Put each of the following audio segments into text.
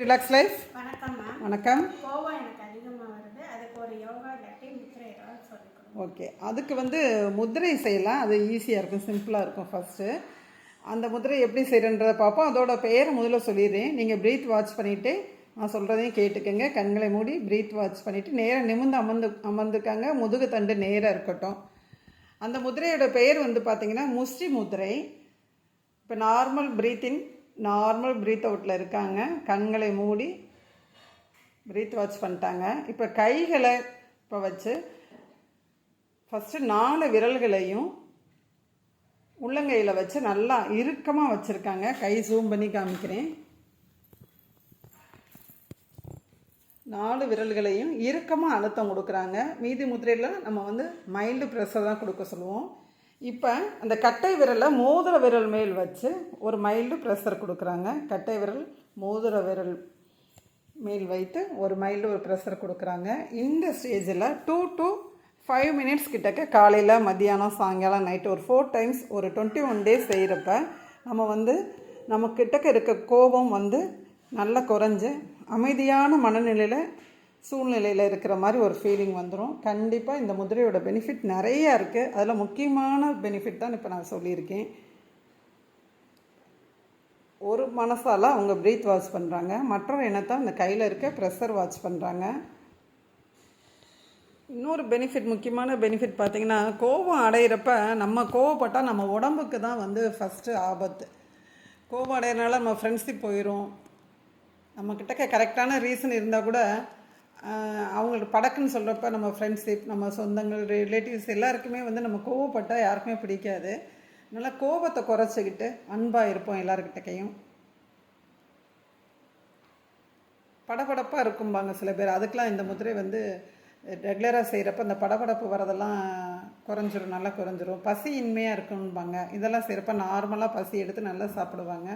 Relax life வணக்கம்மா வணக்கம். கோவம் எனக்கு அதிகமாக வருது. அதுக்கு ஒரு யோகா இல்லாட்டி முத்திரை ஏதாவது சொல்லிக் கொடுங்க ஓகே அதுக்கு வந்து முதிரை செய்யலாம். அது ஈஸியாக இருக்கும். சிம்பிளாக இருக்கும் ஃபஸ்ட்டு அந்த முதிரை எப்படி செய்கிறன்றதை பார்ப்போம். அதோட பெயரை முதல்ல சொல்லிடுறேன். நீங்கள் ப்ரீத் வாட்ச் பண்ணிவிட்டு நான் சொல்கிறதையும் கேட்டுக்கோங்க. கண்களை மூடி ப்ரீத் வாட்ச் பண்ணிவிட்டு நேராக நிமிர்ந்து அமர்ந்து அமர்ந்துக்காங்க. முதுகு தண்டு நேராக இருக்கட்டும். அந்த முதிரையோட பெயர் வந்து பார்த்தீங்கன்னா முஷ்டி முதிரை இப்போ நார்மல் ப்ரீத்தின் நார்மல் ப்ரீத் அவுட்டில் இருக்காங்க. கண்களை மூடி ப்ரீத் வாட்ச் பண்ணிட்டாங்க. இப்போ கைகளை இப்போ வச்சு ஃபஸ்ட்டு நாலு விரல்களையும் உள்ளங்கையில் வச்சு நல்லா இறுக்கமாக வச்சுருக்காங்க. கை ஜூம் பண்ணி காமிக்கிறேன். நாலு விரல்களையும் இறுக்கமாக அழுத்தம் கொடுக்குறாங்க. மீதி முத்திரையில் நம்ம வந்து மைல்டு ப்ரெஸ்ஸை தான் கொடுக்க சொல்லுவோம். இப்போ அந்த கட்டை விரலை மோதிர விரல் மேல் வச்சு ஒரு மைல்டு ப்ரெஷர் கொடுக்குறாங்க. கட்டை விரல் மோதிர விரல் மேல் வைத்து ஒரு மைல்டு ஒரு ப்ரெஷர் கொடுக்குறாங்க. இந்த ஸ்டேஜில் டூ டு ஃபைவ் மினிட்ஸ் கிட்டக்க காலையில் மத்தியானம் சாயங்காலம் நைட்டு ஒரு ஃபோர் டைம்ஸ் ஒரு டுவெண்ட்டி ஒன் டேஸ் செய்கிறப்ப நம்ம வந்து நம்ம கிட்டக்க இருக்க கோபம் வந்து நல்லா குறைஞ்சு அமைதியான மனநிலையில் சூழ்நிலையில் இருக்கிற மாதிரி ஒரு ஃபீலிங் வந்துடும் கண்டிப்பாக இந்த முதிரையோட பெனிஃபிட் நிறையா இருக்குது அதில் முக்கியமான பெனிஃபிட் தான் இப்போ நான் சொல்லியிருக்கேன். ஒரு மனசால் அவங்க ப்ரீத் வாட்ச் பண்ணுறாங்க மற்றொரு இனத்தை அந்த கையில் இருக்க ப்ரெஷர் வாட்ச் பண்ணுறாங்க இன்னொரு பெனிஃபிட் முக்கியமான பெனிஃபிட் பார்த்திங்கன்னா கோபம் அடையிறப்ப நம்ம கோவப்பட்டால் நம்ம உடம்புக்கு தான் வந்து ஃபஸ்ட்டு ஆபத்து. கோபம் அடையிறனால நம்ம ஃப்ரெண்ட்ஷிப் போயிடும் நம்மக்கிட்ட கரெக்டான ரீசன் இருந்தால் கூட அவங்களுக்கு படக்குன்னு சொல்கிறப்ப நம்ம ஃப்ரெண்ட்ஷிப் நம்ம சொந்தங்கள் ரிலேட்டிவ்ஸ் எல்லாருக்குமே வந்து நம்ம கோவப்பட்டால் யாருக்குமே பிடிக்காது. அதனால் கோபத்தை குறைச்சிக்கிட்டு அன்பாக இருப்போம் எல்லாருக்கிட்டக்கையும் படபடப்பாக இருக்கும்பாங்க சில பேர். அதுக்கெலாம் இந்த முதிரை வந்து ரெகுலராக செய்கிறப்ப அந்த படபடப்பு வரதெல்லாம் குறைஞ்சிரும் நல்லா குறைஞ்சிரும். பசி இன்மையாக இருக்கும்பாங்க. இதெல்லாம் செய்கிறப்ப நார்மலாக பசி எடுத்து நல்லா சாப்பிடுவாங்க.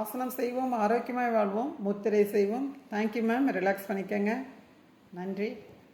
ஆசனம் செய்வோம் ஆரோக்கியமாக வாழ்வோம் முத்திரை செய்வோம். தேங்க்யூ மேம் ரிலாக்ஸ் பண்ணிக்கங்க. நன்றி.